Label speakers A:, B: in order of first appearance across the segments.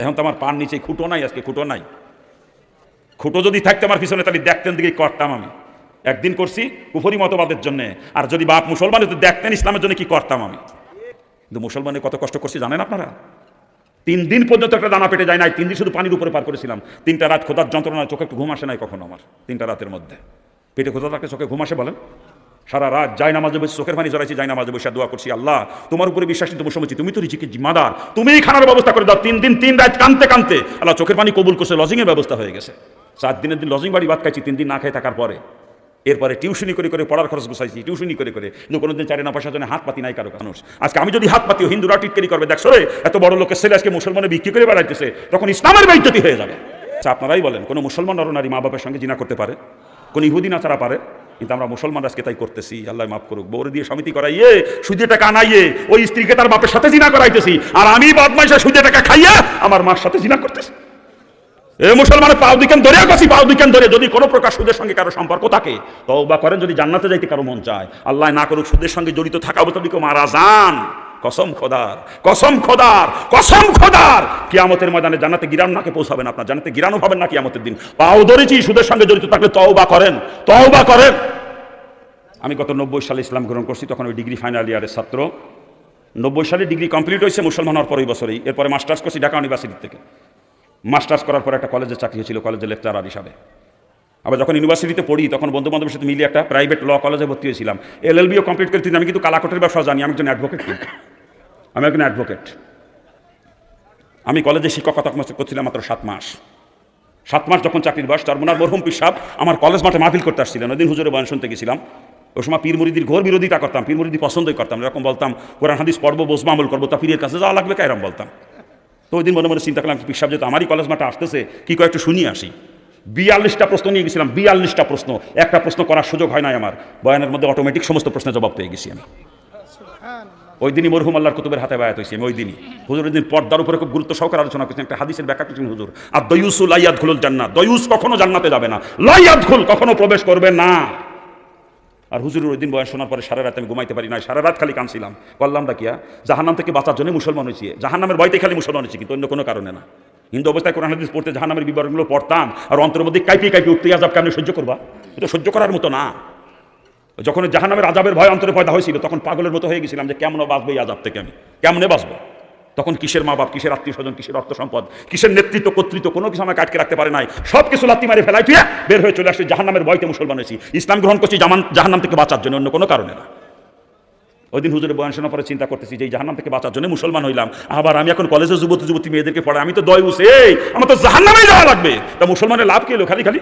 A: এখন তো আমার পান নিচে খুঁটো নাই, আজকে খুঁটো নাই। খুঁটো যদি থাকতো আমার পিছনে, তাহলে দেখতেন দিকে করতাম আমি। একদিন করছি কুফরি মতবাদের জন্য। আর যদি বাপ মুসলমান হতো দেখতেন ইসলামের জন্য কি করতাম আমি। কিন্তু মুসলমানের কত কষ্ট করছি জানেন আপনারা? তিন দিন পর্যন্ত একটা দানা পেটে যায় নাই, তিন দিন শুধু পানির উপরে পার করেছিলাম। তিনটা রাত খোদার যন্ত্রণা চোখে একটু ঘুম আসে নাই কখনো আমার, তিনটা রাতের মধ্যে। পেটে খোদা থাকে চোখে ঘুম আসে বলেন? সারা রাত যাই নামাজে বসে চোখের পানি জড়াইছি, যাই নামাজে বসে দোয়া করছি, আল্লাহ, তোমার উপরে বিশ্বাস নিতে মুসলমান তুমি তো রিজিকে জিম্মাদার তুমিই খানার ব্যবস্থা করে দাও, তিন দিন, তিন রাত কানতে কানতে, আল্লাহ, চোখের পানি কবুল করছে, লজিংয়ের ব্যবস্থা হয়ে গেছে। সাত দিনের দিন লজিং বাড়ি ভাত খাইছি, তিন দিন না খেয়ে থাকার পরে। এরপরে টিউশনি করে করে পড়ার খরচ গুছাইছি, টিউশনি করে করে। কিন্তু কোনোদিন চারে না পয়সার জন্য হাত পাতি নাই কারও মানুষ আজকে আমি যদি হাত পাতি হিন্দুরা টিটকারি করবে, দেখছ রে, এত বড় লোকের ছেলে আজকে মুসলমানে বিক্রি করে বেড়াইতেছে, তখন ইসলামের বৈদ্যুতি হয়ে যাবে। আচ্ছা আপনারাই বলেন, কোনো মুসলমান নরনারী মা বাবার সঙ্গে জিনা করতে পারে? কোন ইহুদি নাচারা পারে? কিন্তু আমরা মুসলমান আজকে তাই করতেছি। আল্লাহ মাফ করুক। বৌরে দিয়ে সমিতি করাইয়ে, সুদে টাকা আনাইয়ে ওই স্ত্রীকে তার বাপের সাথে জিনা করাইতেছি। আর আমি বদমাইশা সুদে টাকা খাইয়া আমার মার সাথে জিনা করতেছি। এ মুসলমানের পাও দিকেন ধরে গেছি পাও দিকেন ধরে। যদি কোনো প্রকার সুদের সঙ্গে কারও সম্পর্ক থাকে তো বা করেন। যদি জান্নাতে যাইতে কারও মন চায়, আল্লাহ না করুক সুদের সঙ্গে জড়িত থাকা অবস্থা মারা যান কসম খোদার কসম খোদার কসম খোদার। কিয়ামতের ময়দানে জানাতে গিরান নাকে পৌঁছাবেন আপনার? জানাতে গিরানো পাবেন না কিয়ামতের দিন? পাও ধরেছি, সুদের সঙ্গে জড়িত থাকলে তওবা করেন তওবা করেন। আমি গত নব্বই সালে ইসলাম গ্রহণ করছি, তখন ওই ডিগ্রি ফাইনাল ইয়ারের ছাত্র। নব্বই সালে ডিগ্রি কমপ্লিট হয়েছে, মুসলমান হওয়ার পরেই বছরেই। এরপরে মাস্টার্স করছি ঢাকা ইউনিভার্সিটি থেকে। মাস্টার্স করার পর একটা কলেজে চাকরি হয়েছিল, কলেজের লেকচারার হিসাবে। আবার যখন ইউনিভার্সিটিতে পড়ি, তখন বন্ধু বান্ধবের সাথে মিলিয়ে একটা প্রাইভেট ল কলেজে ভর্তি হয়েছিলাম। এলএলবিও কমপ্লিট করে আমি কিন্তু কালাকটের ব্যবসা জানি, আমি একজন অ্যাডভোকেট আমি একজন অ্যাডভোকেট আমি কলেজে শিক্ষকতা করছিলাম মাত্র সাত মাস। সাত মাস যখন চাকরির বয়স চরমনার মরহুম পিসাব আমার কলেজ মাঠে মাহফিল করতে আসছিলেন। ওই দিন হুজুরে বয়ান শুনতে গেছিলাম। ওই সময় পীর মুরিদির ঘোর বিরোধিতা করতাম, পীর মুরিদি পছন্দই করতাম, এরকম বলতাম, কোরআন, হাদিস পর্ব বসবো, আমল করব, তা পীরের কাছে যাওয়া লাগবে এরকম বলতাম। তো ওই দিন মনে মনে চিন্তা করলাম পিসাব যেহেতু আমারই কলেজ মাঠে আসতেছে, কি করে একটু শুনিয়ে আসি? বিয়াল্লিশটা প্রশ্ন নিয়ে গেছিলাম, বিয়াল্লিশটা প্রশ্ন। একটা প্রশ্ন করার সুযোগ হয় নাই আমার। বয়ানের মধ্যে অটোমেটিক সমস্ত প্রশ্নের জবাব পেয়ে গেছি আমি। ওই দিনই মরহুম আল্লাহর কুতুবের হাতে বায়াত হয়েছি, আমি ওই দিনই। হুজুর, ওই দিন পর্দার উপরে খুব গুরুত্ব সহকারে আলোচনা করছেন, একটা হাদিসের ব্যাখ্যা করছেন হুজুর। আর দয়ুসু লাইয়াদ খুলুল জান্নাত, দয়ুস কখনো জান্নাতে যাবে না লাইয়াদ খুল কখনো প্রবেশ করবে না। আর হুজুরের ওই দিন বয়স শোনার পরে সারা রাত আমি ঘুমাইতে পারি না সারা রাত খালি কানছিলাম করলামটা কিয়া জাহান্নাম থেকে বাঁচার জন্য মুসলমান হয়েছি, জাহান্নামের ভয়তে খালি মুসলমান হয়েছি, কিন্তু অন্য কোনো কারণে না। হিন্দু অবস্থায় কোরআন হাদিস পড়তে জাহান্নামের বিবরণগুলো পড়তাম, আর অন্তর মধ্যে কাইপি কাইপিয়ে উঠতে আজাব কেন সহ্য করবা? এটা সহ্য করার মতো না। যখন জাহান্নামের আজাবের ভয় অন্তরে পয়দা হয়েছিল, তখন পাগলের মতো হয়ে গেছিলাম যে কেমন বাঁচবে এই আজাব থেকে আমি? কেমনে বাঁচবো? তখন কিসের মা বাপ কিসের আত্মীয় স্বজন, কিসের অর্থ সম্পদ, কিসের নেতৃত্ব, কর্তৃত্ব, কোনো কিছু আমাকে আটকে রাখতে পারে নাই। সব কিছু লাত্তি মারে ফেলাই তুই বের হয়ে চলে আসছে জাহান্নামের ভয়তে মুসলমান হয়েছি। ইসলাম গ্রহণ করছি জামান জাহান্নাম থেকে বাঁচার জন্য, অন্য কোনো কারণে না। ওই দিন হুজুরের বয়ান শোনার পরে চিন্তা করতেছি যে জাহান্নাম থেকে বাঁচার জন্য মুসলমান হইলাম। আবার আমি এখন কলেজে যুবতী যুবতী মেয়েদেরকে পড়াই, আমি তো দয় উসে, এই, আমার তো জাহান্নামেই যাওয়া লাগবে। তা মুসলমানের লাভ কি এলো খালি খালি?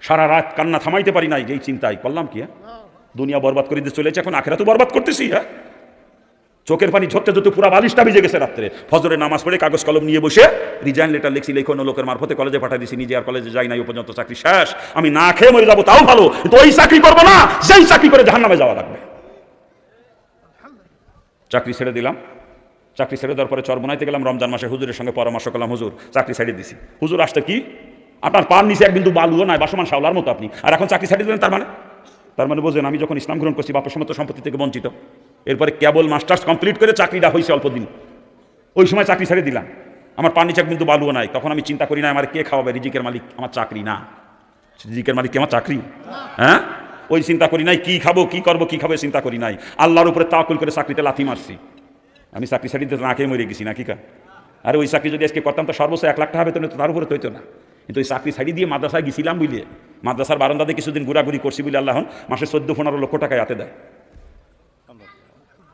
A: সারা রাত কান্না থামাইতে পারি নাই যেই চিন্তায়। করলাম কি হ্যাঁ? দুনিয়া বরবাদ করে দিয়ে চলেছে, এখন আখেরা তো বরবাদ করতেছি হ্যাঁ? চোখের পানি ঝরতে ঝরতে পুরা বালিশটা ভিজে গেছে রাত্রে। ফজরের নামাজ পড়ে কাগজ কলম নিয়ে বসে রিজাইন লেটার লিখছি, লেখো লোকের মারফতে কলেজে পাঠিয়ে দিছি, নিজে আর কলেজে যাই নাই ও পর্যন্ত চাকরি শেষ। আমি না খেয়ে মরে যাব, তাও ভালো, কিন্তু ওই চাকরি করব না সেই চাকরি করে জাহান নামে যাওয়া লাগবে। চাকরি ছেড়ে দিলাম। চাকরি ছেড়ে দেওয়ার পরে চরমনাইতে গেলাম, রমজান মাসে হুজুরের সঙ্গে পরামর্শ করলাম, হুজুর, চাকরি ছেড়ে দিছি। হুজুর আসতে কি? আপনার পার নিচে এক বিন্দু বালুও নাই, বাসমান শাওলার মতো আপনি। আর এখন চাকরি ছেড়ে দিলেন, তার মানে? তার মানে বোঝেন আমি যখন ইসলাম গ্রহণ করছি বাপের সমস্ত সম্পত্তি থেকে বঞ্চিত। এরপরে কেবল মাস্টার্স কমপ্লিট করে চাকরিটা হয়েছে অল্প দিন ওই সময় চাকরি ছেড়ে দিলাম। আমার পানি চাক কিন্তু বালুও নাই। তখন আমি চিন্তা করি না আমার কে খাওয়াবে? রিজিকের মালিক আমার চাকরি না। রিজিকের মালিক আমার চাকরি? হ্যাঁ? ওই চিন্তা করি নাই কি খাব কি করব কি খাব চিন্তা করি নাই। আল্লাহর উপরে তাকুল করে চাকরিতে লাথি মারছি। আমি চাকরি ছাড়ি দিতে না খেয়ে মরে গেছি না কি? কা আর ওই চাকরি যদি আজকে করতাম তো সর্বোচ্চ এক লাখ টাকা বেতন হতো, তার উপরে তো হইতো না। কিন্তু ওই চাকরি ছাড়ি দিয়ে মাদ্রাসায় গেছিলাম বুঝলে? মাদ্রাসার বারান্দাতে কিছুদিন ঘোরাঘুরি করছি বলে আল্লাহ মাসে চোদ্দ পনেরো লক্ষ টাকা হাতে দেয়।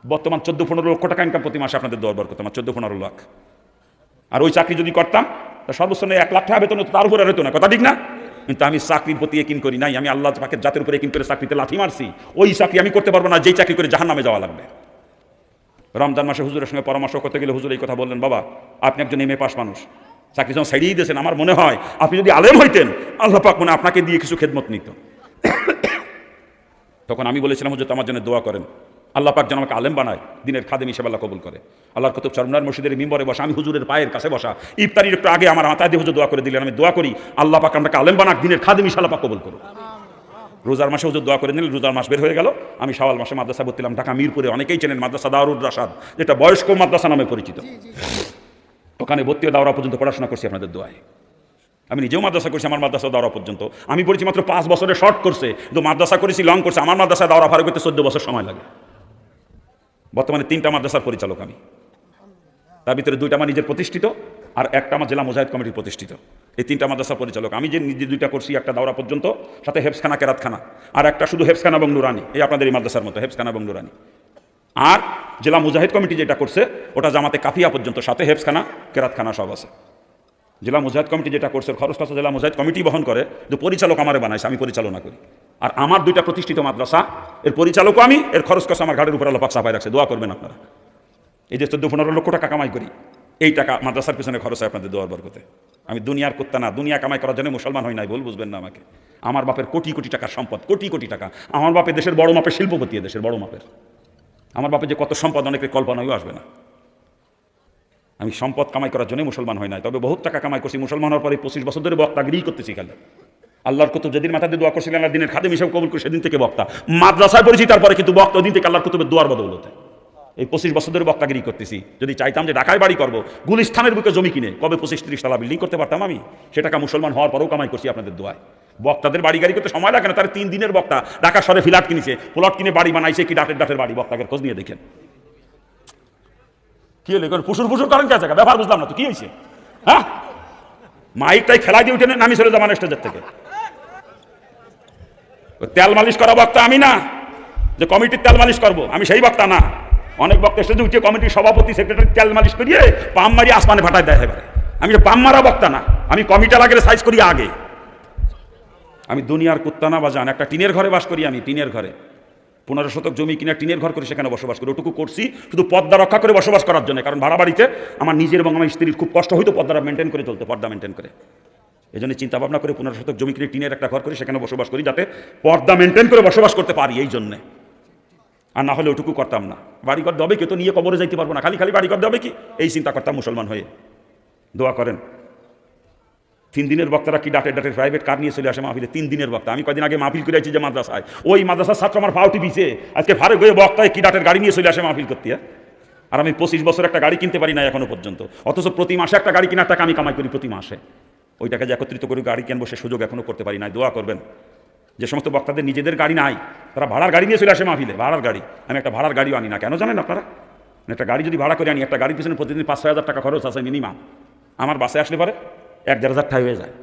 A: বর্তমান চোদ্দ পনেরো লক্ষ টাকা ইনকাম প্রতি মাসে আপনাদের দরবার করতাম চোদ্দ পনেরো লাখ। আর ওই চাকরি যদি করতাম, তা সর্বোচ্চ এক লাখ টাকা বেতন তার উপরে হতো না, কথা ঠিক না? কিন্তু আমি চাকরির প্রতি একিন করি নাই, আমি আল্লাহ পাকের জাতের উপরে একিন করে চাকরিতে লাথি মারছি, ওই চাকরি আমি করতে পারব না, যেই চাকরি করে জাহান নামে যাওয়া লাগবে। রমজান মাসে হুজুরের সঙ্গে পরামর্শ করতে গেলে হুজুর এই কথা বললেন, বাবা, আপনি একজন এম এ পাস মানুষ চাকরি যখন ছাড়িয়ে দিয়েছেন, আমার মনে হয় আপনি যদি আলেম হইতেন, আল্লাহ পাক মনে আপনাকে দিয়ে কিছু খেদমত নিত। তখন আমি বলেছিলাম, হুজুর আমার জন্য দোয়া করেন। আল্লাহ পাক যেন আমাকে আলেম বানায়, দিনের খাদেম হিসেবে আল্লাহ কবুল করে। আল্লাহর কত চরমনার মসজিদের মিম্বরে বসা, আমি হুজুরের পায়ের কাছে বসা, ইফতারির একটু আগে আমার মাথায় দিয়ে হুজুর দোয়া করে দিলেন, আমি দোয়া করি, আল্লাহ পাক আমাকে আলেম বানাক, দিনের খাদেম হিসেবে পাক কবুল করুন রোজার মাসে হুজুর দোয়া করে নিলেন, রোজার মাস বের হয়ে গেল। আমি শাওয়াল মাসে মাদ্রাসা ভর্তিলাম ঢাকা, মিরপুরে অনেকেই চেনেন মাদ্রাসা দারুর রাসাদ, যেটা বয়স্ক মাদ্রাসা নামে পরিচিত। ওখানে ভর্তি দাওরা পর্যন্ত পড়াশোনা করছি আপনাদের দোয়ায়। আমি নিজেও মাদ্রাসা করছি, আমার মাদ্রাসা দাওরা পর্যন্ত। আমি পড়েছি মাত্র পাঁচ বছরে শর্ট করছে কিন্তু মাদ্রাসা করেছি লং করছে আমার মাদ্রাসা দাওরা ফারুক করতে চোদ্দ বছর সময় লাগে। বর্তমানে তিনটা মাদ্রাসার পরিচালক আমি। তার ভিতরে দুইটা আমার নিজের প্রতিষ্ঠিত আর একটা আমার জেলা মুজাহিদ কমিটির প্রতিষ্ঠিত। এই তিনটা মাদ্রাসা পরিচালক। আমি যে নিজে দুইটা করছি, একটা দাওরা পর্যন্ত, সাথে হেফসখানা কেরাতখানা। আর একটা শুধু হেফসখানা এবং নুরানি। এই আপনাদের এই মাদ্রাসার মতো হেফসখানা এবং নুরানি। আর জেলা মুজাহিদ কমিটি যেটা করছে, ওটা জামাতে কাফিয়া পর্যন্ত, সাথে হেফসখানা কেরাতখানা সব আছে। জেলা মুজাহিদ কমিটি যেটা করছে, খরচ খরচা জেলা মুজাহিদ কমিটি বহন করে, যে পরিচালক আমারে বানাইছে, আমি পরিচালনা করি। আর আমার দুইটা প্রতিষ্ঠিত মাদ্রাসা, এর পরিচালকও আমি, এর খরচ খরচা আমার ঘাটের উপর আলো পাক চাপাই রাখছে, দোয়া করবেন আপনারা। এই যে চোদ্দ পনেরো লক্ষ টাকা কামাই করি, এই টাকা মাদ্রাসার পিছনে খরচ হয় আপনাদের দোয়ার বরকতে। আমি দুনিয়ার করতে না, দুনিয়া কামাই করার জন্য মুসলমান হই নাই, ভুল বুঝবেন না আমাকে। আমার বাপের কোটি কোটি টাকার সম্পদ, কোটি কোটি টাকা। আমার বাপের দেশের বড় মাপের শিল্পপতি দেশের বড় মাপের। আমার বাপের যে কত সম্পদ, অনেকের কল্পনাও আসবে না। আমি সম্পদ কামাই করার জন্য মুসলমান হয় নাই, তবে বহুত টাকা কামাই করছি। মুসলমান হওয়ার পরে পঁচিশ বছর ধরে বক্তাগিরি করতেছি খালি। আল্লাহর কুতুব যেদিন মাথাতে দোয়া করছিলেন আল্লাহ দিনের খাদেম হিসাবে কবুল করে সেদিন থেকে বক্তা। মাদ্রাসায় পড়েছি, তারপরে কিন্তু বক্তা দিন থেকে আল্লাহর কুতুবের দোয়ার বদৌলতে। এই পঁচিশ বছর ধরে বক্তাগিরি করতেছি। যদি চাইতাম যে ঢাকায় বাড়ি করব, গুলিস্থানের বুকে জমি কিনে, কবে পঁচিশ তিরিশ তালা বিল্ডিং করতে পারতাম আমি? সে টাকা মুসলমান হওয়ার পরেও কামাই করছি আপনাদের দোয়ায়। বক্তাদের বাড়ি গাড়ি করতে সময় লাগে না, তার তিন দিনের বক্তা। ঢাকা শহরে ফ্ল্যাট কিনেছে, প্লট কিনে বাড়ি বানাইছে, কি ডাটের ডাটের বাড়ি? বক্তাকে খোঁজ নিয়ে দেখেন। কি হলো এবার ফুসুর ফুসুর করেন কে জায়গা ব্যাপার বুঝলাম না তো, কি হয়েছে? হ্যাঁ? মাইকটাই খেলা দিয়ে উঠে নামি চলে যাবেন স্টেজের থেকে। তেল মালিশ করা বক্তা আমি না, যে কমিটির তেল মালিশ করব, আমি সেই বক্তা না। অনেক বক্তা স্টেজে উঠে কমিটির সভাপতি, সেক্রেটারি তেল মালিশ করিয়ে পাম মারি আসমানে ফাটায় দেয় এবারে। আমি পাম মারা বক্তা না, আমি কমিটা লাগে সাইজ করি আগে। আমি দুনিয়ার কুত্তানা বাজান একটা টিনের ঘরে বাস করি আমি, টিনের ঘরে। পনেরো শতক জমি কিনে টিনের ঘর করে সেখানে বসবাস করি, ওটুকু করছি শুধু পর্দা রক্ষা করে বসবাস করার জন্য, কারণ ভাড়া বাড়িতে আমার নিজের এবং আমার স্ত্রীর খুব কষ্ট হইতো পর্দাটা মেনটেন করে চলতে, পর্দা মেনটেন করে। এই জন্য চিন্তা ভাবনা করে পনেরো শতক জমি কিনে টিনের একটা ঘর করে সেখানে বসবাস করি, যাতে পর্দা মেনটেন করে বসবাস করতে পারি এই জন্যে। আর না হলে ওটুকু করতাম না। বাড়িঘর দেবে কি? তো নিয়ে কবরে যাইতে পারব না। খালি খালি বাড়িঘর দেবে কি? এই চিন্তা করতাম মুসলমান হয়ে। দোয়া করেন। তিন দিনের বক্তারা কি ডাটে ডাটে প্রাইভেট কার নিয়ে চলে আসে মাহফিলে? তিন দিনের বক্তা। আমি কদিন আগে মাহফিল করে আছি যে মাদ্রাসায়। ওই মাদ্রাসার ছাত্র আমার ফাউটি পিছে আজকে ফারে গিয়ে বক্তায় কি ডাটের গাড়ি নিয়ে চলে আসে মাহফিল করতে হ্যাঁ? আর আমি পঁচিশ বছর একটা গাড়ি কিনতে পারি না এখনও পর্যন্ত। অথচ প্রতি মাসে একটা গাড়ি কেনার টাকা আমি কামাই করি প্রতি মাসে। ওই টাকা যে একত্রিত করে গাড়ি কিনবো সে সুযোগ এখনও করতে পারি না দোয়া করবেন। যে সমস্ত বক্তাদের নিজেদের গাড়ি নাই, তারা ভাড়ার গাড়ি নিয়ে চলে আসে মাহফিলে। ভাড়ার গাড়ি। আমি একটা ভাড়ার গাড়িও আনি না। কেন জানেন আপনারা? একটা গাড়ি যদি ভাড়া করে আনি, একটা গাড়ির পিছনে প্রতিদিন পাঁচ ছয় হাজার টাকা খরচ আছে মিনিমাম আমার বাসে আসলে পরে? এক দেড় হাজার হয়ে যায়।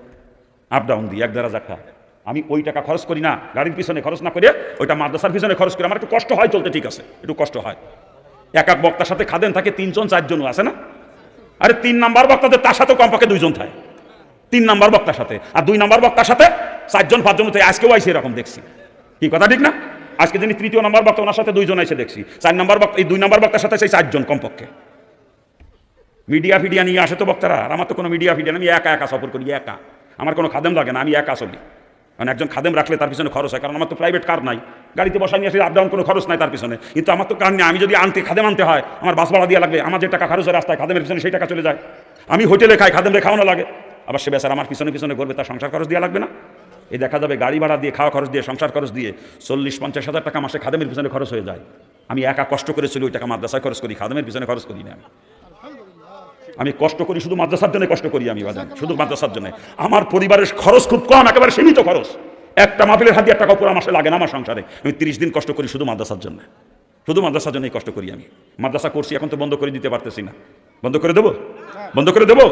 A: আপ ডাউন দিই, এক দেড় হাজার টাকা আমি ওই টাকা খরচ করি না, গাড়ির পিছনে খরচ না করে ওইটা মাদ্রাসার পিছনে খরচ করি, আমার একটু কষ্ট হয় চলতে, ঠিক আছে, একটু কষ্ট হয়। এক এক বক্তার সাথে খাদেন থাকে, তিনজন চারজনও আছে না? আরে তিন নাম্বার বক্তাদের, তার সাথে কমপক্ষে দুইজন থাকে। তিন নাম্বার বক্তার সাথে, আর দুই নাম্বার বক্তার সাথে চারজন, পাঁচজন থাকে আজকেও আইসি এরকম দেখছি। কি কথা, ঠিক না? আজকে যিনি তৃতীয় নাম্বার বক্তা, ওনার সাথে দুইজন এসে দেখছি। চার নাম্বার বক্তা, এই দুই নাম্বার বক্তার সাথে সেই চারজন কমপক্ষে। মিডিয়া ফিডিয়া নিয়ে আসে তো বক্তারা, আর আমার তো কোনো মিডিয়া ফিডিয়া আমি একা একা সফর করি, একা। আমার কোনো খাদেম লাগে না, আমি একা চলি। কারণ একজন খাদেম রাখলে তার পিছনে খরচ হয়, কারণ আমার তো প্রাইভেট কার নাই। গাড়িতে বসাই নিয়ে আসলে আপ ডাউন কোনো খরচ নাই তার পিছনে। কিন্তু আমার তো কার নেই, আমি যদি আনতে খাদেম আনতে হয়, আমার বাস ভাড়া দিয়ে লাগবে, আমার যে টাকা খরচ হয় রাস্তায় খাদেমের পিছনে সেই টাকা চলে যায়। আমি হোটেলে খাই খাদেম খাওয়ানো লাগে। আবার সে বেচার আমার পিছনে পিছনে করবে তার সংসার খরচ দেওয়া লাগবে না। এই দেখা যাবে গাড়ি ভাড়া দিয়ে, খাওয়া খরচ দিয়ে, সংসার খরচ দিয়ে চল্লিশ, পঞ্চাশ হাজার টাকা মাসে খাদেমের পিছনে খরচ হয়ে যায়। আমি একা কষ্ট করে চলি, ওই টাকা মাদ্রাসায় খরচ করি, খাদেমের পিছনে খরচ করি না আমি কষ্ট করি শুধু মাদ্রাসার জন্য কষ্ট করি আমি বাজান। শুধু মাদ্রাসার জন্য আমার পরিবারের খরচ খুব কম একেবারে সীমিত খরচ। একটা মাহফিলের হাত একটা টাকা পুরো মাসে লাগে না আমার সংসারে। আমি তিরিশ দিন কষ্ট করি শুধু মাদ্রাসার জন্য। শুধু মাদ্রাসার জন্যই কষ্ট করি আমি। মাদ্রাসা করছি এখন তো বন্ধ করে দিতে পারতেছি না। বন্ধ করে দেবো? বন্ধ করে দেবো?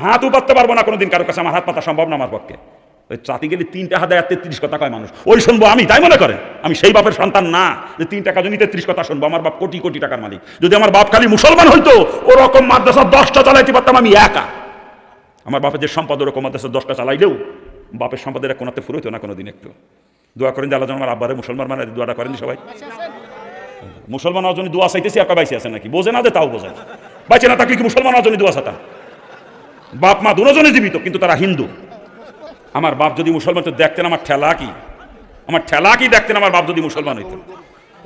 A: হাত উপাতে পারব না কোনোদিন কারও কাছে। আমার হাত পাতা সম্ভব না আমার পক্ষে। ওই চাতি গেলে তিন টাকা দেয় তেত্রিশ কথা কয় মানুষ। ওই শুনব আমি, তাই মনে করেন আমি সেই বাপের সন্তান না যে তিন টাকা জমি তেত্রিশ কথা শুনব, আমার বাপ কোটি কোটি টাকার মালিক। যদি আমার বাপ খালি মুসলমান হইতো, ওরকম মাদ্রাসা দশটা চালাইতে পারতাম আমি একা। আমার বাপের যে সম্পদ ওরকম মাদ্রাসা দশটা চালাইলেও বাপের সম্পদের কোনাতে ফুরোতো না কোনোদিন একটু। দোয়া করেন যে আল্লাহ আমার আব্বারে মুসলমান মানে দোয়াটা করেন সবাই। মুসলমান জন্য দোয়া চাইতেছি, একা বাইসে আছে নাকি? বোঝে না যে তাও বোঝে। বাইচে না থাকলে কি মুসলমান জন্য দোয়া চাতাম বাপ মা দুজনে জীবিত, কিন্তু তারা হিন্দু। আমার বাপ যদি মুসলমান তো দেখতেন আমার ঠেলা কি? আমার ঠেলা কি দেখতেন আমার বাপ যদি মুসলমান হইতেন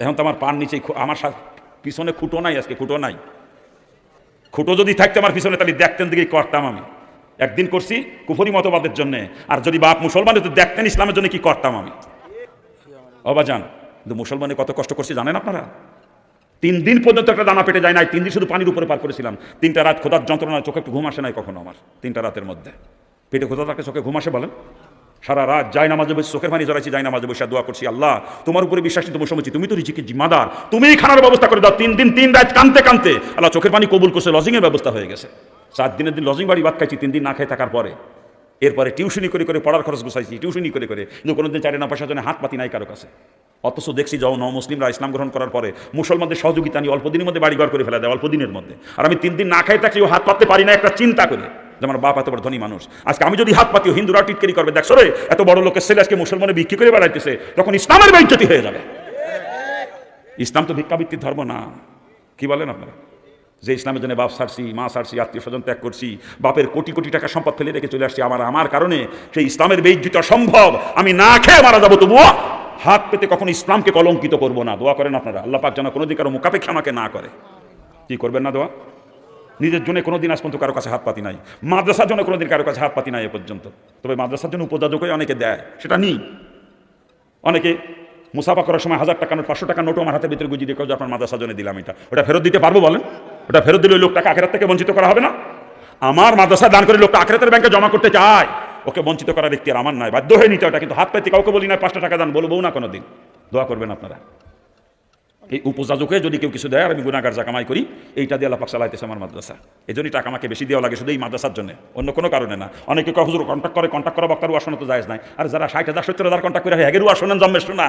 A: এখন তো আমার পান নিচে আমার পিছনে খুঁটো নাই আজকে, খুঁটো নাই। খুঁটো যদি থাকতো আমার পিছনে, তাহলে দেখতেন দিকে করতাম আমি। একদিন করছি কুফরি মতবাদের জন্য। আর যদি বাপ মুসলমান হতো, দেখতেন ইসলামের জন্য কি করতাম আমি। অবাজান, কিন্তু মুসলমানে কত কষ্ট করছি জানেন আপনারা? তিন দিন পর্যন্ত একটা দানা পেটে যায় নাই, তিন দিন শুধু পানির উপরে পার করেছিলাম। তিনটা রাত খোদার যন্ত্রণা চোখে একটু ঘুম আসে নাই কখনো আমার, তিনটা রাতের মধ্যে। পেটে খোদা থাকলে চোখে ঘুম আসে বলেন? সারা রাত যাই নামাজে বসে চোখের পানি জড়াইছি, যাই নামাজে বসে দোয়া করছি, আল্লাহ, তোমার উপরে বিশ্বাস নিতে বসে তুমি তো রিজিকে জিম্মাদার তুমিই খানার ব্যবস্থা করে দাও, তিন দিন, তিন রাত কানতে কানতে, আল্লাহ চোখের পানি কবুল করছে লজিংয়ের ব্যবস্থা হয়ে গেছে। সাত দিনের দিন লজিং বাড়ি ভাত খাইছি, তিন দিন না খেয়ে থাকার পরে। এরপরে টিউশনি করে করে পড়ার খরচ গুছাইছি, টিউশনি করে করে, কিন্তু কোনোদিন চারি না পয়সার জন্য হাত পাতি নাই কারও কাছে। অথচ দেখছি যাও ন মুসলিমরা ইসলাম গ্রহণ করার পরে মুসলমানদের সহযোগিতা নিয়ে অল্প দিনের মধ্যে বাড়িঘর করে ফেলা দেয়, অল্প দিনের মধ্যে। আর আমি তিন দিন না খাই ও হাত পাততে পারি না, একটা চিন্তা করে। আমার বাপ এত বড় ধনী মানুষ। আজকে আমি যদি হাত পাতি ও হিন্দুরা টিটকারি করবে, দেখছ রে? এত বড় লোকের ছেলে আজকে মুসলমানে বিক্রি করে বেড়াইতেছে, তখন ইসলামের বেজ্জতি হয়ে যাবে। ইসলাম তো ভিক্ষাবৃত্তির ধর্ম না। কি বলেন আপনারা? যে ইসলামের জন্য বাপ সারছি, মা সারছি, আত্মীয় স্বজন ত্যাগ করছি, বাপের কোটি কোটি টাকা সম্পদ ফেলে রেখে চলে আসছি, আমার আমার কারণে সেই ইসলামের বেজ্জিত সম্ভব আমি না খেয়ে মারা যাব, তবুও হাত পেতে কখনো ইসলামকে কলঙ্কিত করব না। দোয়া করেন আপনারা। আল্লাহ পাক যেন কোনোদিন কারও মোকাপেক্ষা আমাকে না করে। কি করবেন না দোয়া? নিজের জন্য কোনো দিন আজ পর্যন্ত কারও কাছে হাত পাতি নাই। মাদ্রাসার জন্য কোনো দিন কারও কাছে হাত পাতি নাই এ পর্যন্ত। তবে মাদ্রাসার জন্য উপযোজকই অনেকে দেয়, সেটা নিই। অনেকে মুসাফা করার সময় হাজার টাকা নোট, পাঁচশো টাকা নোটও আমার হাতে ভিতরে গুজি দিয়ে আপনার মাদ্রাসার জন্য দিলাম এটা। ওটা ফেরত দিতে পারব বলেন? ওটা ফেরত দিলে ওই লোকটাকে আখেরাত থেকে বঞ্চিত করা হবে না? আমার মাদ্রাসা দান করে লোকটা আখেরাতের ব্যাংকে জমা করতে চায়, ওকে বঞ্চিত করার ব্যক্তি আর আমার নয় বাধ্য হয়ে নিতে ওটা কিন্তু হাত পাইতে কাউকে বলি না পাঁচটা টাকা দান বলব না কোনো দিন দোয়া করবেন আপনারা। এই উপযাজকে যদি কেউ কিছু দেয় আর আমি গুণাগার যা কামাই করি, এইটা দিয়ে আল্লাপাক চালাইতেছে আমার মাদ্রাসা। এই জন্যই টাকা আমাকে বেশি দেওয়া লাগে শুধু এই মাদ্রাসার জন্য, অন্য কোনো কারণে না। অনেকে হুজুর কন্ট্যাক্ট করে কন্ট্যাক্ট করা বক্তারও আসনে তো যায় নাই। আর যারা ষাট হাজার, সত্তর হাজার কন্ট্যাক্ট করে হ্যাগেরও আসনেন জন্মের শোনা।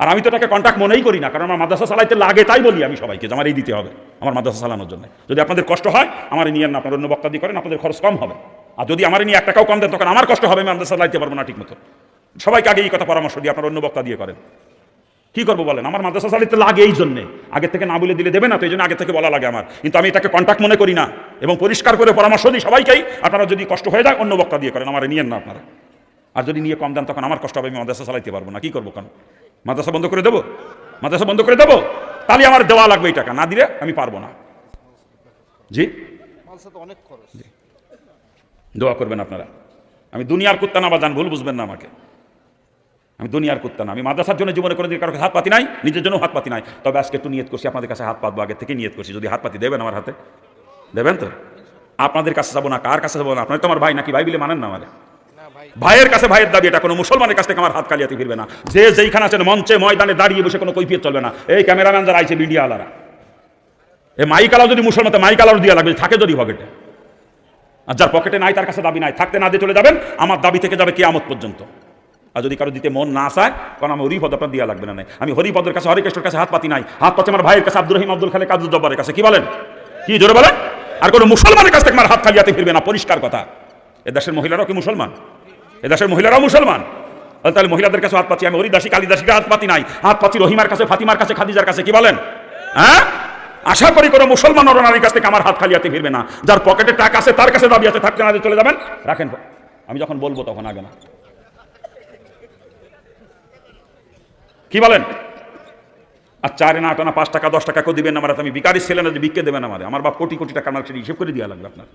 A: আর আমি তো তাকে কন্ট্যাক্ট মনেই করি না, কারণ আমার মাদ্রাসা চালাইতে লাগে তাই বলি আমি সবাইকে যে আমার এই দিতে হবে, আমার মাদ্রাসা চালানোর জন্য। যদি আপনাদের কষ্ট হয়, আমার নিয়ে না আপনার অন্য বক্তা দিয়ে করেন, আপনাদের খরচ কম হবে। আর যদি আমার নিয়ে এক টাকাও কম দেন, তখন আমার কষ্ট হবে, আমি মাদ্রাসা চালাইতে পারব না ঠিক মতো সবাইকে আগে এই কথা পরামর্শ দিয়ে আপনার অন্য বক্তা দিয়ে করেন। কি করব বলেন? আমার মাদ্রাসা চালিতে লাগে এই জন্যে। আগে থেকে না বলে দিলে দেবে না, তো এই জন্য আগে থেকে বলা লাগে আমার। কিন্তু আমি এটাকে কন্ট্যাক্ট মনে করি না। এবং পরিষ্কার করে পরামর্শ দিই সবাইকেই। আপনারা যদি কষ্ট হয়ে যায়, অন্য বক্তা দিয়ে করেন। আমার নিয়েন না আপনারা। আর যদি নিয়ে কম দেন, তখন আমার কষ্ট হবে, আমি মাদ্রাসা চালাইতে পারব না। কি করব কেন মাদ্রাসা বন্ধ করে দেবো? মাদ্রাসা বন্ধ করে দেবো? তাহলে আমার দেওয়া লাগবে এই টাকা। না দিলে আমি পারব না। জি?
B: অনেক
A: দোয়া করবেন আপনারা। আমি দুনিয়ার কুত্তা না বাজান ভুল বুঝবেন না আমাকে। আমি দুনিয়ার কুত্তা না, আমি মাদ্রাসার জন্য জীবনে কোনোদিন কারও হাত পাতি নাই, নিজের জন্য হাত পাতি নাই। তবে আজকে একটু নিয়ত করছি, আপনাদের কাছে হাত পাতবো, আগে থেকে নিয়ত করছি। যদি হাত পাতি দেবেন আমার হাতে? দেবেন তো? আপনাদের কাছে যাব না, কার কাছে যাব না? আপনার তো আমার ভাই নাকি? ভাই বলে মানেন না আমাদের। ভাইয়ের কাছে ভাইয়ের দাবি এটা, কোনো মুসলমানের কাছ থেকে আমার হাত কালিয়াতে ফিরবে না। যে যেইখানে আছেন, মঞ্চে, ময়দানে দাঁড়িয়ে বসে কোনো কৈফিয়ত চলবে না। এই ক্যামেরাম্যান যারা আইছে মিডিয়া আলারা এই মাইকালাও যদি মুসলমান মাইক মাইকালাও দিয়ে লাগবে, থাকে যদি পকেটে। আর যার পকেটে নাই, তার কাছে দাবি নাই। থাকতে না দিয়ে চলে যাবেন, আমার দাবি থেকে যাবে কিয়ামত পর্যন্ত। আর যদি কারও দিতে মন না চায়, কারণ আমি হরিপদ আপনার দেওয়া লাগবে না আমি হরিপদের কাছে হরিকেশ্বর কাছে হাত পাতি নাই। হাত পাচ্ছে আমার ভাইয়ের কাছে, আব্দুর রহিম, আব্দুল খালেক, আব্দুল জব্বারের কাছে। কি বলেন? কি জোরে বলেন? আর কোনো মুসলমানের কাছ থেকে আমার হাত খালিয়াতে ফিরবে না, পরিষ্কার কথা। এ দেশের মহিলারাও কি মুসলমান? এ দেশের মহিলারাও মুসলমান? তাহলে মহিলাদের কাছে হাত পাচ্ছি আমি হরিদাসী, কালিদাসীকে হাত পাতি নাই। হাত পাচ্ছি রহিমার কাছে, ফাতিমার কাছে, খাদিজার কাছে, কি বলেন? হ্যাঁ? আশা করি কোনো মুসলমান নরনারীর কাছ থেকে আমার হাত খালিয়াতে ফিরবে না। যার পকেটে টাকা আছে, তার কাছে দাবি আছে থাকতে না চলে যাবেন। রাখেন। আমি যখন বলব তখন আগে না। কি বলেন? আর চারে না আট আনা পাঁচ টাকা, দশ টাকা কেউ দিবেন আমার আমি বিকারি ছেলে না যে বিকে দেবেন আমার আমার বাপ কোটি কোটি টাকা আমার হিসেব করে দেওয়া লাগবে আপনার।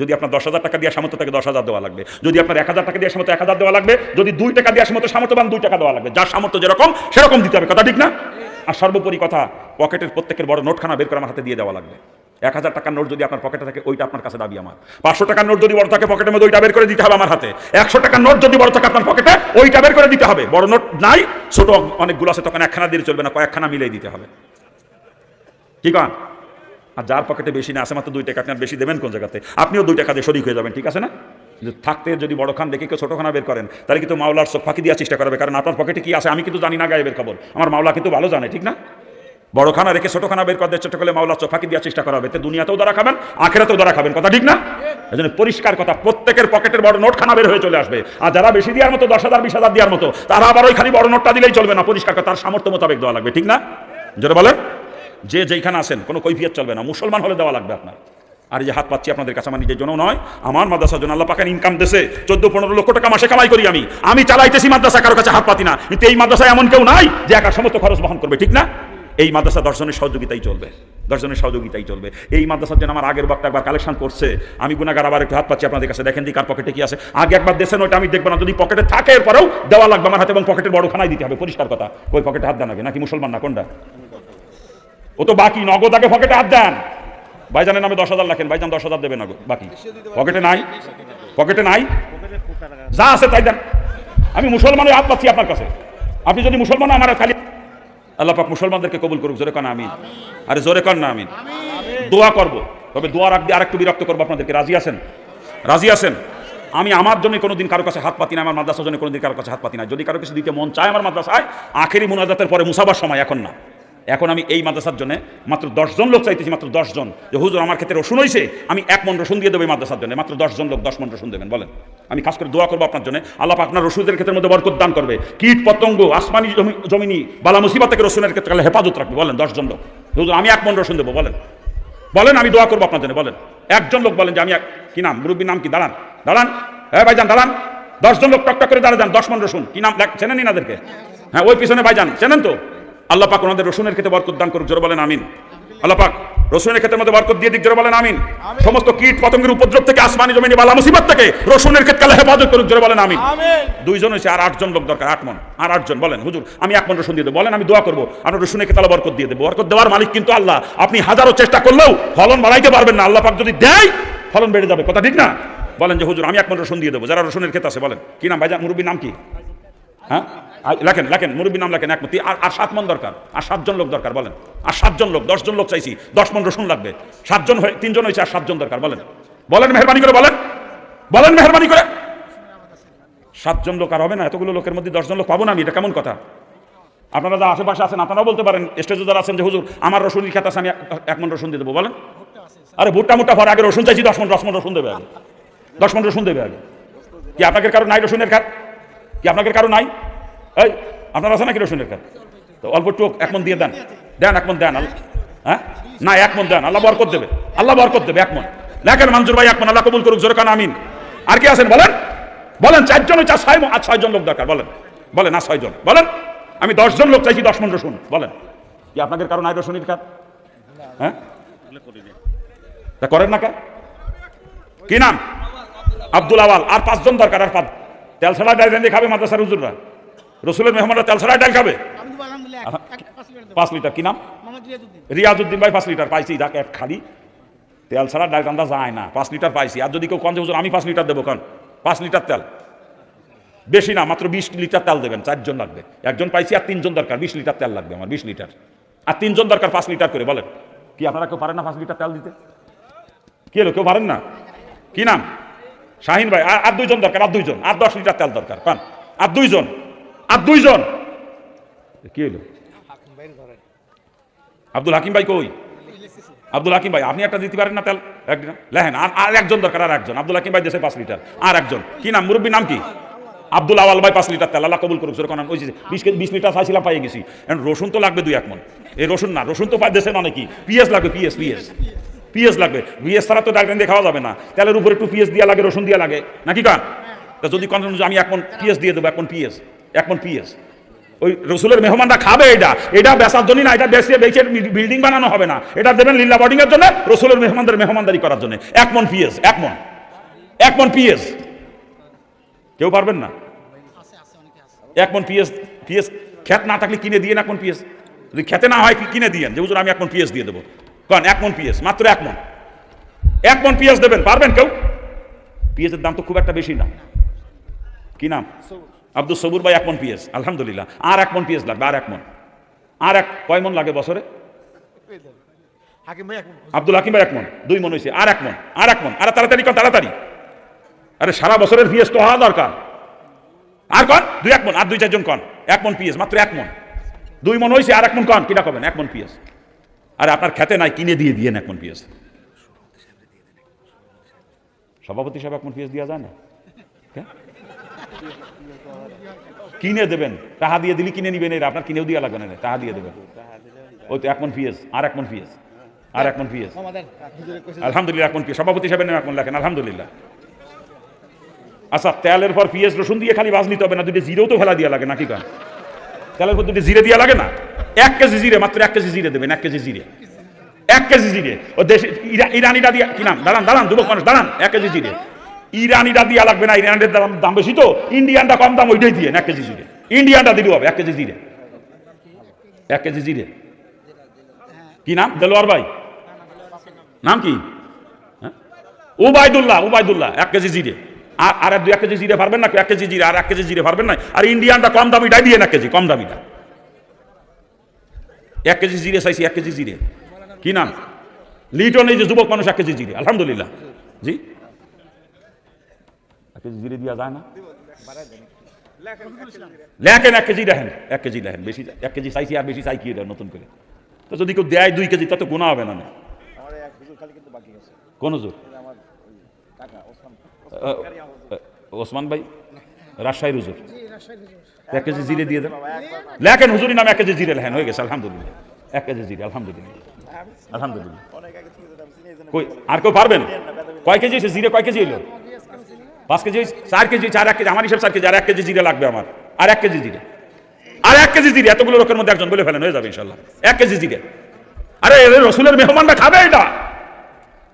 A: যদি আপনার দশ হাজার টাকা দিয়ে সামর্থ্য থাকে, দশ হাজার দেওয়া লাগবে। যদি আপনার এক হাজার টাকা দিয়ে সামর্থ্য, এক হাজার দেওয়া লাগবে। যদি দুই টাকা দিয়ে সামর্থ্য, সামর্থ্যবান দুই টাকা দেওয়া লাগবে। যার সামর্থ্য যেরকম, সেরকম দিতে হবে। কথা ঠিক না? আর সর্বোপরি কথা, পকেটের প্রত্যেকের বড় নোটখানা বের করে আমার হাতে দিয়ে দেওয়া লাগবে। এক হাজার টাকার নোট যদি আপনার পকেটে থাকে, ওইটা আপনার কাছে দাবি আমার। পাঁচশো টাকার নোট যদি বড় থাকে, পকেটের মধ্যে ওইটা বের করে দিতে হবে আমার হাতে। একশো টাকার নোট যদি বড় থাকে আপনার পকেটে, ওইটা বের করে দিতে হবে। বড় নোট নাই, ছোট অনেকগুলো আছে, তখন একখানা দিলে চলবে না কয়েকখানা মিলিয়ে দিতে হবে। ঠিক আছে আর যার পকেটে বেশি না, আছে মাত্র দুই টাকা, আপনি বেশি দেবেন কোন জায়গাতে? আপনিও দুই টাকা দিয়ে শরিক হয়ে যাবেন, ঠিক আছে না? থাকতে যদি বড় খান, দেখে কেউ ছোটো খানা বের করেন, তাহলে কিন্তু মাওলার চোখ ফাঁকি দেওয়ার চেষ্টা করবে, কারণ আপনার পকেটে কি আছে, আমি কিন্তু জানি না গায়েবের খবর। আমার মাওলা কিন্তু ভালো জানে, ঠিক না? বড় খানা রেখে ছোট খানা বের করে দিয়ে ছোট করলে মাওলার চোখ ফাঁকি দেওয়ার চেষ্টা করা হবে। তো দুনিয়াতেও ধরা খাবেন আখেরাতেও ধরা খাবেন। কথা ঠিক না? এই জন্য পরিষ্কার কথা প্রত্যেকের পকেটের বড় নোট খানা বের হয়ে চলে আসবে। আর যারা বেশি দেওয়ার মতো দশ হাজার বিশ হাজার দেওয়ার মতো তারা আবার ওই খালি বড় নোটটা দিলেই চলবে না। পরিষ্কার কথা তার সামর্থ্য মোতাবেক দেওয়া লাগবে ঠিক না? যেটা বলেন। যে যেইখানে আসেন কোনো কৈফিয়ত চলবে না। মুসলমান হলে দেওয়া লাগবে আপনার। আর যে হাত পাচ্ছি আপনাদের কাছে আমার নিজের জন্য নয় আমার মাদ্রাসার জন্য আল্লাহ পাকের ইনকাম দেশে চোদ্দ পনেরো লক্ষ টাকা মাসে কামাই করি আমি। আমি চালাইতেছি মাদ্রাসা কারও কাছে হাত পাতি না। কিন্তু এই মাদ্রাসায় এমন কেউ নাই যে একা সমস্ত খরচ বহন করবে ঠিক না? এই মাদ্রাসা দর্শনের সহযোগিতাই চলবে, দর্শনের সহযোগিতাই চলবে। এই মাদ্রাসার জন্য আমার আগের বক্তা একবার কালেকশন করছে, আমি গুণাগার আবার একটু হাত পাচ্ছি আপনাদের কাছে, দেখেন দি কার পকেটে কি আছে। আগে একবার দেশেন ওইটা আমি দেখব না। যদি পকেটে থাকে, এরপরেও দেওয়া লাগবে আমার হাতে এবং পকেটের বড় খানাই দিতে হবে, পরিষ্কার কথা। ওই পকেটে হাত দেন আগে, নাকি মুসলমান না, কোনটা? ও তো বাকি, নগদ আগে পকেটে হাত দেন। ভাইজানের নামে দশ হাজার লেখেন, ভাইজান দশ হাজার দেবেন নগদ, বাকি। পকেটে নাই পকেটে নাই। যা আছে তাই দেন। আমি মুসলমানের হাত পাচ্ছি আপনার কাছে। আপনি যদি মুসলমান আমার খালি আল্লাহ পাক মুসলমানদেরকে কবুল করুক জোরে কান আমিন। আরে জোরে কান না আমিন। দোয়া করব। তবে দোয়া দোয়ার দিয়ে আরেকটু বিরক্ত করব আপনাদেরকে। রাজি আছেন? রাজি আছেন? আমি আমার জন্য কোনো দিন কারও কাছে হাত পাতি না আমার মাদ্রাসার জন্য কোনো দিন কারও কাছে হাত পাতি না যদি কারও কিছু দিতে মন চায় আমার মাদ্রাসায় আখেরি মুনাজাতের পরে মুসাবার সময় এখন না। এখন আমি এই মাদ্রাসার জন্য মাত্র দশজন লোক চাইতেছি, মাত্র দশজন। যে হুজুর, আমার ক্ষেত্রে রসুন হয়েছে আমি এক মন রসুন দিয়ে দেবো এই মাদ্রাসার জন্য। মাত্র দশজন লোক, দশ মন রসুন দেবেন, বলেন। আমি খাস করে দোয়া করব আপনার জন্য। আল্লাহ আপনার রসুনের ক্ষেত্রের মধ্যে বরকত দান করবে। কীট, পতঙ্গ, আসমানি জমিনি, বালা মুসিবত থেকে রসুনের ক্ষেত্রে আল্লাহ হেফাজত রাখবে, বলেন, দশজন লোক। হুজুর, আমি এক মন রসুন দেবো, বলেন। বলেন, আমি দোয়া করব আপনার জন্য, বলেন। একজন লোক বলেন যে, আমি কি নাম? মুরব্বীর নাম কি? দাঁড়ান। দাঁড়ান। হ্যাঁ ভাইজান, দাঁড়ান। দশজন লোক টকটক করে দাঁড়া যান, দশ মন রসুন। কি নাম? চেনেন ইনাদেরকে হ্যাঁ ওই পিছনে ভাইজান, চেনেন তো? আল্লাহ পাক ওনাদের রসুনের ক্ষেত্রে বরকত দান করুক জোরে বলেন আমিন। আল্লাহ পাক রসুনের ক্ষেত্রে মধ্যে বরকত দিয়ে দিক জোরে বলেন আমিন। সমস্ত কীট পতঙ্গের উপদ্রব থেকে আসমানি জমিনি বালা মুসিবত থেকে রসুনের ক্ষেত্রে আল্লাহ হেফাজত করুক জোরে বলেন আমিন। দুইজন হয়েছে আর আটজন লোক দরকার আট মন। আর আটজন বলেন হুজুর আমি এক মন রসুন দিয়ে দেবো। বলেন আমি দোয়া করব। আপনার রসুনের ক্ষেত্রে আল্লাহ বরকত দিয়ে দেবো। বরকত দেওয়ার মালিক কিন্তু আল্লাহ। আপনি হাজারো চেষ্টা করলেও ফলন বাড়াইতে পারবেন না। আল্লাহ পাক যদি দেয় ফলন বেড়ে যাবে। কথা ঠিক না? বলেন যে হুজুর আমি এক মন রসুন দিয়ে দেবো। যারা রসুনের ক্ষেত আছে বলেন। কি নাম ভাইজান মুরব্বীর নাম কি? হ্যাঁ? লেখেন লেখেন, মুরব্বীর নাম লেখেন একমতি। আর সাত মন দরকার, আর সাতজন লোক দরকার, বলেন। আর সাতজন লোক, দশজন লোক চাইছি, দশ মন রসুন লাগবে। সাতজন হয়ে, তিনজন হয়েছে আর সাতজন দরকার, বলেন। বলেন মেহরবানি করে, বলেন। বলেন মেহরবানি করে। সাতজন লোক আর হবে না, এতগুলো লোকের মধ্যে দশজন লোক পাবো না আমি, এটা কেমন কথা? আপনারা যা আশেপাশে আছেন, আপনারাও বলতে পারেন স্টেজে যারা আছেন যে, হুজুর, আমার রসুনের খেত আছে, আমি এক মন রসুন দিয়ে দেবো, বলেন। আরে, ভুট্টা মুটা ভর আগে রসুন চাইছি, দশ মন দশ মন রসুন দেবে আগে। দশ মন রসুন দেবে আগে। কি আপনাদের কারও নাই রসুনের খাত? কি আপনাদের কারও নাই? এই, আপনার আছে নাকি রসুনের খাত তো অল্প একটু এক মন দিয়ে দেন। দেন, এক মন দেন হ্যাঁ? না, এক মন দেন, আল্লাহ বরকত দেবে। আল্লাহ বরকত দেবে, এক মন। লেখেন মঞ্জুর ভাই, এক মন, আল্লাহ কবুল করুক, জোরে কান, আমিন। আর কি আছেন? বলেন। বলেন, চারজন চার ছয় আর ছয়জন লোক দরকার, বলেন। বলেন, আর ছয়জন। বলেন। আমি দশজন লোক চাইছি, দশ মন রসুন। বলেন। কি আপনাদের কারও নাই রসুনের খাত হ্যাঁ? তা করেন না কে? কি নাম? আব্দুল আওয়াল। আর পাঁচজন দরকার, আর পাঁচ তেল ছাড়া ডাল রেঁধে খাবে মাদ্রাসার হুজুররা। রসুলের মেহমানরা তেল ছাড়া ডাল খাবে।
B: পাঁচ লিটার
A: কি নাম?
B: রিয়াজউদ্দিন।
A: রিয়াজউদ্দিন ভাই পাঁচ লিটার পাইছি যাক এক খালি। তেল ছাড়া ডাল রান্না যায় না পাঁচ লিটার পাইছি। আর যদি কেউ যে হুজুর আমি পাঁচ লিটার দেবো কন পাঁচ লিটার তেল। বেশি না মাত্র বিশ লিটার তেল দেবেন চারজন লাগবে। একজন পাইছি আর তিনজন দরকার বিশ লিটার তেল লাগবে আমার বিশ লিটার। আর তিনজন দরকার পাঁচ লিটার করে বলেন। কি আপনারা কেউ পারেন না পাঁচ লিটার তেল দিতে? কি হলো কেউ পারেন না? কি নাম? শাহিন ভাই, আর- দুইজন দরকার, আর দুইজন। আর দশ লিটার তেল দরকার, পান। আর দুইজন আর দুইজন। কি হলো আব্দুল হাকিম ভাই কই? আব্দুল হাকিম ভাই, আপনি একটা দিতে পারেন না তেল? একজন লেহেন, আর একজন দরকার, আর একজন। আব্দুল হাকিম ভাই দেশে পাঁচ লিটার, আর একজন। কি নাম? মুরব্বীর নাম কি? আব্দুল আওয়াল ভাই পাঁচ লিটার তেল, আল্লাহ কবুল করুক। সেরকম ওই বিশ কেজি বিশ লিটার চাইছিলাম পাই গেছি। রসুন তো লাগবে দুই, এক মন এই রসুন না, রসুন তো পাই দেশে না নাকি পিএস লাগবে P S P S P S লাগবে। পিএস ছাড়া তো ডাক্তার দিয়ে খাওয়া যাবে না। তেলের উপরে একটু পিএস দিয়া লাগে, রসুন দিয়া লাগে। নাকি কান তা যদি কন আমি এক মন পিএস দিয়ে দেবো, এক মন পিএস এক মন পিএস ওই রসুলের মেহমানরা খাবে এটা। এটা বেচার জন্য না, এটা বেসে বেচে বিল্ডিং বানানো হবে না। এটা দেবেন লীলা বোর্ডিং এর জন্য, রসুলের মেহমানদের মেহমানদারি করার জন্য। এক মন পিএস এক মন এক মন পিএস কেউ পারবেন না। এক মন পিএস পিএস খ্যাত না থাকলে কিনে দিয়ে এক মন পিএস যদি খেতে না হয় কিনে দিয়েন যে হুজুর আমি এক মন পিএস দিয়ে দেবো। কন এক মন পিএস, মাত্র এক মন। এক মন পিএস দেবেন, পারবেন কেউ? পিএসের দাম তো খুব একটা বেশি না। কি নাম? আব্দুল সবুর ভাই, এক মন পিএস, আলহামদুলিল্লাহ। আর এক মন পিএস লাগবে, আর এক মন। আর এক, কয় মন লাগে বছরে? আব্দুল হাকিম ভাই, এক মন। দুই মন হয়েছে আর এক মন, আর এক মন, আর তাড়াতাড়ি কন তাড়াতাড়ি। আরে সারা বছরের পিএস তো হওয়া দরকার। আর কন? দুই, এক মন, আর দুই, চারজন কন। এক মন পিএস, মাত্র এক মন। দুই মন হয়েছে আর এক মন কন কিনা কবেন এক মন পিএস। আরে আপনার খেতে নাই, কিনে দিয়ে দিয়েন এক মন পিএস সভাপতি সাহেব এক মন পিএস দেওয়া যায় না? কিনে দেবেন টাকা দিয়ে দিলি কিনে নিবেন এরা, আপনার কিনেও দিয়া লাগবে না টাকা দিয়ে দেবেন। ওই তো এখন পিএস আর এখন পিএস আর এক মন পিএস আলহামদুলিল্লাহ, এখন পিএস সভাপতি নাম এখন লেখেন, আলহামদুলিল্লাহ। আচ্ছা তেলের পর পিএস রসুন দিয়ে খালি বাজ নিতে হবে না, দুটো জিরেও তো ফেলা দিয়া লাগে, নাকি কান পর দুটো জিরে দিয়া লাগে না? এক কেজি জিরে, মাত্র এক কেজি জিরে দেবেন, এক কেজি জিরে। এক কেজি জিরে। ও দেশে, ইরা- ইরানিটা দিয়া কি নাম? দাঁড়ান দাঁড়ান, যুবক মানুষ, দাঁড়ান, এক কেজি জিরে। ইরানিটা দিয়া লাগবে না ইরানের দাম দাম বেশি তো। ইন্ডিয়ানটা কম দাম ওইটাই দিয়ে, এক কেজি জিরে। ইন্ডিয়ানটা দিলেও হবে, এক কেজি জিরে। এক কেজি জিরে। কি নাম? দেলোয়ার ভাই। নাম কি? হ্যাঁ? উবাইদুল্লাহ উবাইদুল্লাহ এক কেজি জিরে। আর আর দু এক কেজি জিরে পারবেন না এক কেজি জিরে আর এক কেজি জিরে পারবেন না আর ইন্ডিয়ানটা কম দামিটাই দিয়ে এক কেজি কম দামিটা এক কেজি জিরে চাইছি এক কেজি জিরে কি নাম লিটন এই যে যুবক মানুষ এক কেজি জিরে আলহামদুলিল্লাহ জি এক কেজি জিরে দেওয়া যায় না লেখেন এক কেজি দেখেন এক কেজি দেখেন বেশি এক কেজি চাইছি আর বেশি চাই কি নতুন করে তো যদি কেউ দেয় দুই কেজি তাতে গোনা হবে না কোন হুজুর
C: ওসমান
A: ভাই? রাজশাহীর হুজুর। এক কেজি জিরে দিয়ে দেন। লেখেন হুজুরি নাম এক কেজি জিরে লেখেন হয়ে গেছে আলহামদুলিল্লাহ। এক কেজি জিরে আলহামদুলিল্লাহ। আলহামদুলিল্লাহ। কই আর কেউ পারবেন? কয় কেজি হয়েছে জিরে? কয় কেজি হইল? পাঁচ কেজি চার কেজি চার এক কেজি। আমার হিসাব চার কেজি আর এক কেজি জিরে লাগবে আমার। আর এক কেজি জিরে। আর এক কেজি জিরে এতগুলো লোকের মধ্যে একজন বলে ফেলেন হয়ে যাবে ইনশাল্লাহ। এক কেজি জিরে। আরে রসুলের মেহমানরা খাবে এটা?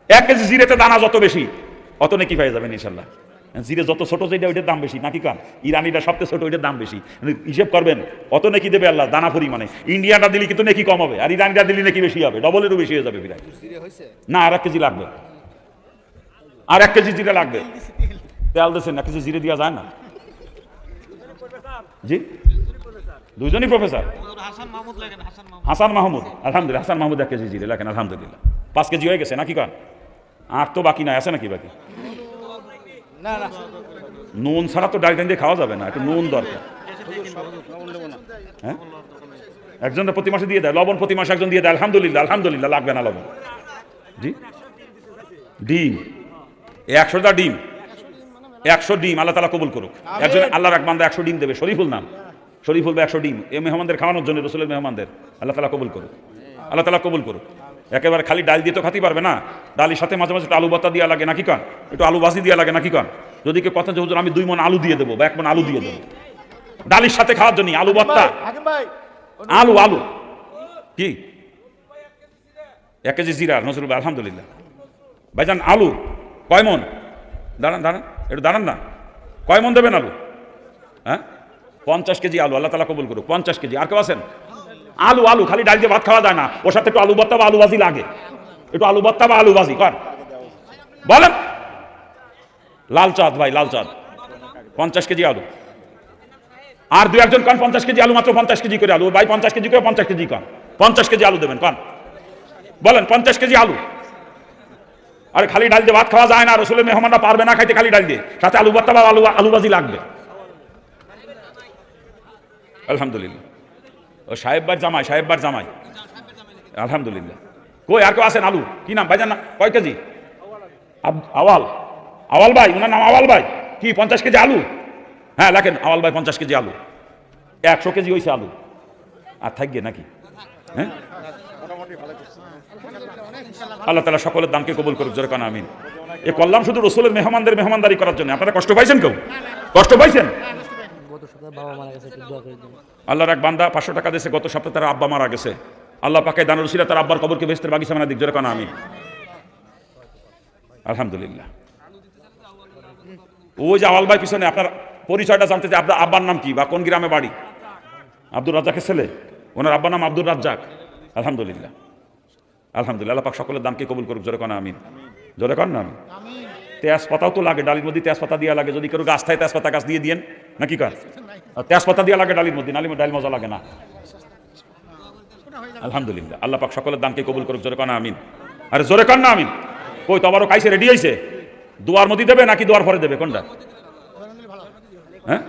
A: এক কেজি জিরেতে দানা যত বেশি অত নাকি পেয়ে যাবেন ইনশাল্লাহ। জিরে যত ছোট যেটা ওইটার দাম বেশি। নাকি কান? ইরানিটা সবচেয়ে ছোট ওইটার দাম বেশি। হিসেব করবেন অত নাকি দেবে আল্লাহ? দানা পরিমাণে। ইন্ডিয়াটা দিলে কিন্তু নাকি কম হবে আর ইরানিটা দিলে নাকি বেশি হবে। ডবলেরও বেশি হয়ে যাবে বিরাট না আর এক কেজি লাগবে। আর এক কেজি জিরে লাগবে। তেল দিয়েছেন এক কেজি জিরে দেওয়া যায় না? জি? দুজনই প্রফেসর?
B: হাসান মাহমুদ লাগেন মাহমুদ।
A: আলহামদুলিল্লাহ হাসান মাহমুদ এক কেজি জিরে লেখেন আলহামদুলিল্লাহ। পাঁচ কেজি হয়ে গেছে নাকি কান? আর তো বাকি নাই আছে নাকি বাকি? নুন ছাড়া তো ডাল দিয়ে খাওয়া যাবে না একটু নুন দরকার। হ্যাঁ? একজন প্রতি মাসে দিয়ে দেয় লবণ প্রতি মাসে একজন দিয়ে দেয় আলহামদুলিল্লাহ আলহামদুলিল্লাহ লাগবে না লবণ। জি? ডিম। একশোটা ডিম। একশো ডিম আল্লাহ তালা কবুল করুক। একজন আল্লাহর এক বান্দা একশো ডিম দেবে শরীফুল নাম। শরীফুল বা একশো ডিম। এ মেহমানদের খাওয়ানোর জন্য রসুলের মেহমানদের। আল্লাহ তালা কবুল করুক। আল্লাহ তালা কবুল করুক। একেবারে খালি ডাল দিয়ে তো খাতে পারবে না। ডালের সাথে মাঝে মাঝে একটু আলু বাতা দেওয়া লাগে নাকি কান? একটু আলু ভাজি দেওয়া লাগে নাকি কান? যদি কেউ কথা হুজুর আমি দুই মন আলু দিয়ে দেবো বা এক মন আলু দিয়ে দেবো। ডালির সাথে খাওয়ার জন্য আলু ভর্তা। আলু আলু। কি? এক কেজি জিরা নজরুল ভাই, আলহামদুলিল্লাহ। ভাইজান আলু কয় মন? দাঁড়ান দাঁড়ান একটু দাঁড়ান না। কয় মন দেবেন আলু? হ্যাঁ? পঞ্চাশ কেজি আলু আল্লাহ তালা কবুল করুক পঞ্চাশ কেজি। আর কেউ আছেন? আলু আলু, খালি ডাল দিয়ে ভাত খাওয়া যায় না। ওর সাথে একটু আলু ভর্তা বা আলু ভাজি লাগে। একটু আলু ভর্তা বা আলু ভাজি, কর। বলেন। লাল চাঁদ ভাই, লাল চাঁদ। পঞ্চাশ কেজি আলু। আর দু একজন কন পঞ্চাশ কেজি আলু, মাত্র পঞ্চাশ কেজি করে আলু। ভাই পঞ্চাশ কেজি করে পঞ্চাশ কেজি কন। পঞ্চাশ কেজি আলু দেবেন, কন। বলেন, পঞ্চাশ কেজি আলু। আরে খালি ডাল দিয়ে ভাত খাওয়া যায় না। রসুলের মেহমানরা পারবে না খাইতে খালি ডাল দিয়ে। সাথে আলু ভর্তা বা আলু আলু ভাজি লাগবে। আলহামদুলিল্লাহ। ও সাহেববার জামাই সাহেববার জামাই। আলহামদুলিল্লাহ। কই, আর কেউ আছেন? আলু। কি নাম? ভাইজান না? কয় কেজি? আওয়াল। আওয়াল ভাই ওনার নাম আওয়াল ভাই। কি, পঞ্চাশ কেজি আলু? হ্যাঁ লেখেন, আওয়াল ভাই পঞ্চাশ কেজি আলু। একশো কেজি হয়েছে আলু। আর থাকবে নাকি? হ্যাঁ? আল্লাহ তালা সকলের দামকে কবুল করুক, জোরে কানা আমিন। এ করলাম শুধু রসুলের মেহমানদের, মেহমানদারি করার জন্য। আপনারা কষ্ট পাইছেন কেউ? কষ্ট পাইছেন?
D: গত সপ্তাহে বাবা মারা গেছে একটু দোয়া করে দিন।
A: আল্লাহর এক বান্দা পাঁচশো টাকা দিয়েছে গত সপ্তাহে তার আব্বা মারা গেছে। আল্লাহ পাকে দানুর ছিল তার আব্বার কবরকে বেস্তের বাগিচা মানা দিক জোরে কানা আমিন। আলহামদুলিল্লাহ। ওই যে আওয়াল ভাই পিছনে আপনার পরিচয়টা জানতে চাই আপনার আব্বার নাম কি বা কোন গ্রামে বাড়ি? আব্দুর রাজ্জাকের ছেলে? ওনার আব্বার নাম আব্দুর রাজ্জাক। আলহামদুলিল্লাহ। আলহামদুলিল্লাহ আল্লাহ পাক সকলের দানকে কবুল করুক জোরে কানা আমিন। জোরে কান না আমি তেজপাতাও তো লাগে, ডালির মধ্যে তেজপাতা দিয়া লাগে। যদি কেউ গাছ থাকে, তেজপাতা গাছ দিয়ে দিয়েন। কার আর তেজপাতা দিয়া লাগে, ডালির মধ্যে। নালির ডাল মজা লাগে না। আলহামদুলিল্লাহ। আল্লাহ পাক সকলের দানকে কবুল করুক। জোরে কানা আমিন। আরে জোরে কান না, আমিন। কই, তো আবারও কাইছে রেডি হয়েছে দুয়ার মধ্যে দেবে নাকি দুয়ার পরে দেবে? কোনটা? হ্যাঁ?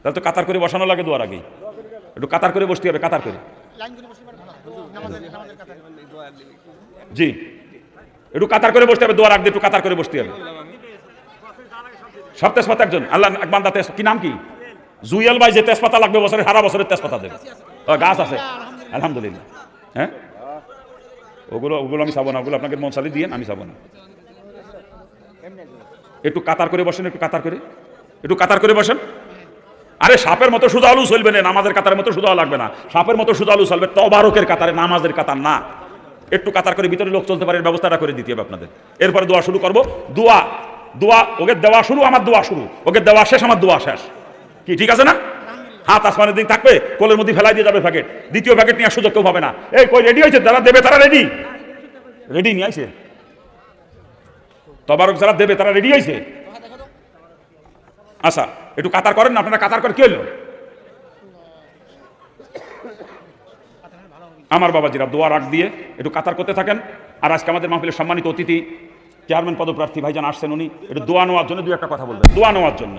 A: তাহলে তো কাতার করে বসানো লাগে দুয়ার আগেই। একটু কাতার করে বসতে হবে, কাতার করে। জি। একটু কাতার করে বসতে হবে, দুয়ার আগে একটু কাতার করে বসতে হবে। সব তেজপাতা একজন। আল্লাহ বান্দা তেজ কি নাম কি? জুয়েল ভাই যে তেজপাতা লাগবে বছরে, সারা বছরের তেজপাতা দেবে। গাছ আছে। আলহামদুলিল্লাহ। হ্যাঁ? ওগুলো ওগুলো আমি চাবো না। ওগুলো আপনাকে মন চালি দিয়ে আমি চাবো না। একটু কাতার করে বসেন, একটু কাতার করে। একটু কাতার করে বসেন। আরে, সাপের মতো সুদা আলু চলবে না, নামাজের কাতারের মতো সুদা লাগবে না। সাপের মতো সুদা আলু চলবে, তবারকের কাতারে, নামাজের কাতার না। একটু কাতার করে ভিতরে লোক চলতে পারে ব্যবস্থাটা করে দিতে হবে আপনাদের। এরপরে দোয়া শুরু করব। দোয়া দোয়া, ওকে দেওয়া শুরু, আমার দোয়া শুরু। ওকে দেওয়া শেষ, আমার দোয়া শেষ। কি, ঠিক আছে না? হাত আসমানের দিক থাকবে, কোলের মধ্যে ফেলাই দিয়ে যাবে প্যাকেট দ্বিতীয় প্যাকেট নেওয়ার সুযোগ কেউ হবে না। এই, কই রেডি হয়েছে? যারা দেবে, তারা রেডি রেডি নিয়ে আইছে? তবারক যারা দেবে, তারা রেডি হয়েছে? আচ্ছা একটু কাতার করেন না, আপনারা কাতার করে কি হলো? আমার বাবাজিরা দোয়া রাখ দিয়ে একটু কাতার করতে থাকেন। আর আজকে আমাদের মাহফিলের সম্মানিত অতিথি চেয়ারম্যান পদপ্রার্থী ভাইজান আসছেন উনি একটু দোয়া নেওয়ার জন্য দু একটা কথা বলবেন। দোয়া নেওয়ার জন্য।